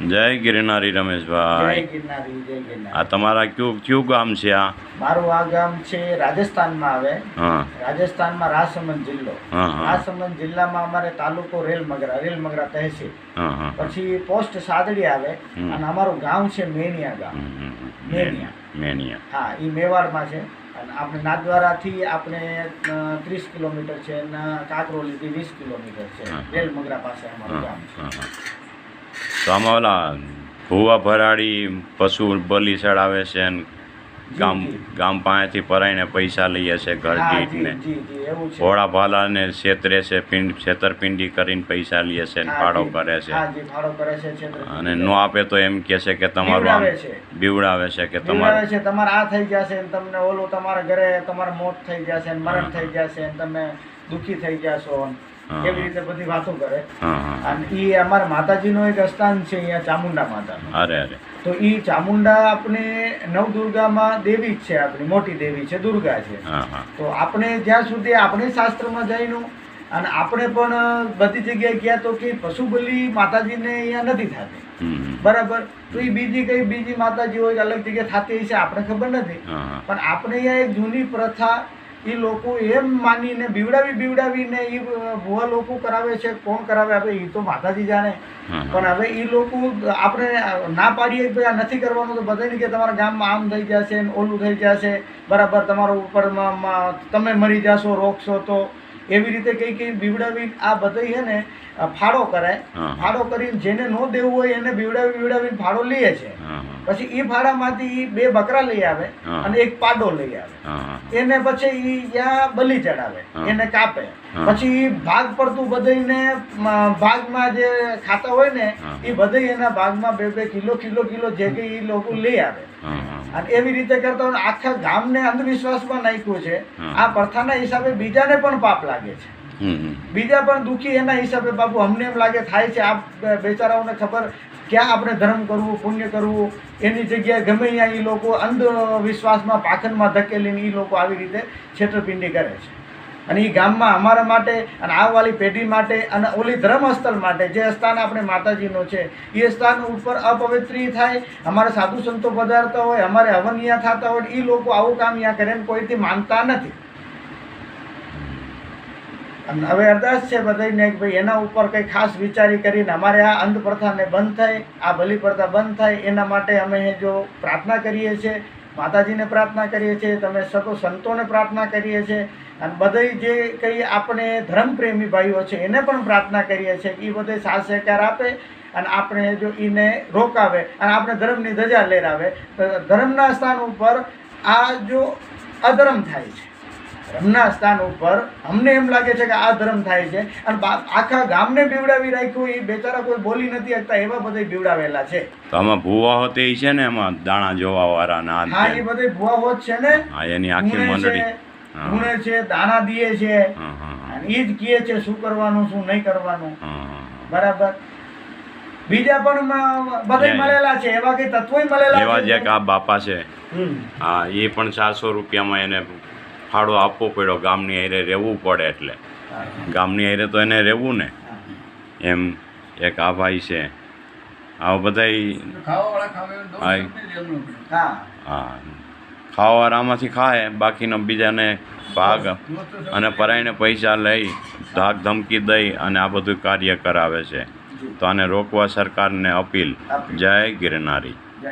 જય ગિરનારી જય રમેશભાઈ ગિરનારી જય આ તમારા કયું કયું ગામ છે આ? મારું આ ગામ છે રાજસ્થાનમાં આવે. હા. રાજસ્થાનમાં રાજસમંદ જિલ્લો. રાજસમંદ જિલ્લામાં અમારે તાલુકો રેલ મગરા રેલ મગરા તહેસીલ. પછી પોસ્ટ સાદડી આવે અને અમારું ગામ છે મેનિયા ગામ. મેનિયા. મેનિયા. હા એ મેવાડમાં છે. અને આપણે નાદવારાથી આપણે ત્રીસ કિલોમીટર છે અને કાકરોલીથી વીસ કિલોમીટર છે. રેલ મગરા પાસે અમારું ગામ છે. તો આમાં ઓલા ભૂવા ભરાડી પશુ બલી ચડાવે છે ને ગામ. ગામ પાસેથી પરાઈને પૈસા લઈએ છે ઘર દીઠને છે. ભોળા ભાલાને છેતરે છે પિંડ છેતરપિંડી કરીને પૈસા લે છે ને ફાળો. કરે છે છે અને નો આપે તો એમ કહે છે કે તમારું આમ બીવડાવે છે. કે તમારું છે તમારે આ થઈ જશે છે તમને ઓલું તમારા ઘરે તમારે મોત થઈ જશે છે મરણ થઈ ગયા છે તમે દુઃખી થઈ જશો ને હા. એવી રીતે બધી વાતો કરે. હા હા. અને એ અમારા માતાજીનો એક સ્થાન છે અહીંયા ચામુંડા માતાનું. અરે અરે. તો એ ચામુંડા આપણે નવદુર્ગામાં દેવી જ છે આપણી મોટી દેવી છે દુર્ગા છે. હા હા. તો આપણે જ્યાં સુધી આપણે શાસ્ત્રમાં જઈનું અને આપણે પણ બધી જગ્યાએ ગયા તો કે પશુ બલિ માતાજીને અહીંયા નથી થતી. બરાબર? તો એ બીજી કઈ બીજી માતાજી હોય અલગ જગ્યાએ થતી હશે આપણે ખબર નથી. પણ આપણે અહીંયા એક જૂની પ્રથા એ લોકો એમ માનીને બીવડાવી બીવડાવીને એ ભુવા લોકો કરાવે છે કોણ કરાવે હવે એ તો માતાજી જાણે. પણ હવે એ લોકો આપણે ના પાડીએ કે આ નથી કરવાનું તો બધાને કે તમારા ગામમાં આમ થઈ જશે છે ઓલું થઈ જશે બરાબર તમારો ઉપર તમે મરી જશો રોકશો તો. એવી રીતે કઈ કઈ બીવડાવી આ બધા છે ને ફાળો કરાય. ફાળો કરીને જેને ન દેવું હોય એને બીવડાવી બીવડાવીને ફાળો લે છે. પછી એ ભાડામાંથી બે બકરા લઈ આવે અને એક પાડો લઈ આવે. એને પછી ઈ ત્યાં બલી ચડાવે. એને કાપે. પછી ભાગ પડતું બધાને ભાગમાં જે ખાતા હોય ને એ બધા એના ભાગમાં બે બે કિલો કિલો કિલો જે કે એ લોકો લઈ આવે. અને એવી રીતે કરતા હોય ને આખા ગામને અંધવિશ્વાસમાં નાખ્યું છે. આ પ્રથાના હિસાબે બીજાને પણ પાપ લાગે છે. બીજા પણ દુઃખી એના હિસાબે બાપુ અમને એમ લાગે થાય છે આ બેચારાઓને ખબર ક્યાં આપણે ધર્મ કરવું, પુણ્ય કરવું, એની જગ્યાએ ગમે ત્યાં એ લોકો અંધવિશ્વાસમાં પાખંડમાં ધકેલીને એ લોકો આવી રીતે છેતરપિંડી કરે છે. અને એ ગામમાં અમારા માટે અને આવવાળી પેઢી માટે અને ઓલી ધર્મસ્થળ માટે જે સ્થાન આપણે માતાજીનું છે એ સ્થાન ઉપર અપવિત્રી થાય. અમારા સાધુ સંતો પધારતા હોય, અમારે હવન અહીંયા થતા હોય એ લોકો આવું કામ અહીંયા કરે કોઈથી માનતા નથી. હવે અરદાસ છે બધાને ભાઈ એના ઉપર કંઈ ખાસ વિચારી કરીને અમારે આ અંધપ્રથાને બંધ થાય, આ બલિ પ્રથા બંધ થાય, એના માટે અમે જો પ્રાર્થના કરીએ છીએ, માતાજીને પ્રાર્થના કરીએ છીએ, તમે સતો સંતોને પ્રાર્થના કરીએ છીએ, અને બધી જે કંઈ આપણે ધર્મપ્રેમી ભાઈઓ છે એને પણ પ્રાર્થના કરીએ છીએ એ બધે સાથ સહકાર આપે અને આપણે જો એને રોકાવે અને આપણે ધર્મની ધજા લેરાવે. તો ધર્મના સ્થાન ઉપર આ જો અધર્મ થાય છે ધર્મના સ્થાન ઉપર અમને એમ લાગે છે કે આ ધર્મ થાય છે. અને આખા ગામને બીવડાવી રાખ્યું એ બેચારા કોઈ બોલી નથી શકતા એવા બધા બીવડાવેલા છે. તો આમાં ભૂવા હોતે છે ને એમાં દાણા જોવા વાળા ના હા એ. બધા ભુવા હોત છે ને. હા એની આખી મંડળી. ગુણે છે દાણા દીએ છે. એ જ કહે છે શું કરવાનું શું નહીં કરવાનું. બરાબર. બીજા પણ બધા મળેલા છે. એવા કઈ તત્વો મળેલા એવા જે આ બાપા છે. હા એ પણ ચારસો રૂપિયામાં એને ફાળો આપવો પડ્યો ગામની હારે રહેવું પડે એટલે. ગામની હારે તો એને રહેવું ને. એમ એક આ ભાઈ છે. આ દોષ હા. ખાવા આમાંથી ખાય બાકીનો બીજાને ભાગ અને પરાઈને પૈસા લઈ ધાક ધમકી દઈ અને આ બધું કાર્ય કરાવે છે. તો આને રોકવા સરકારને અપીલ. જય ગિરનારી. જય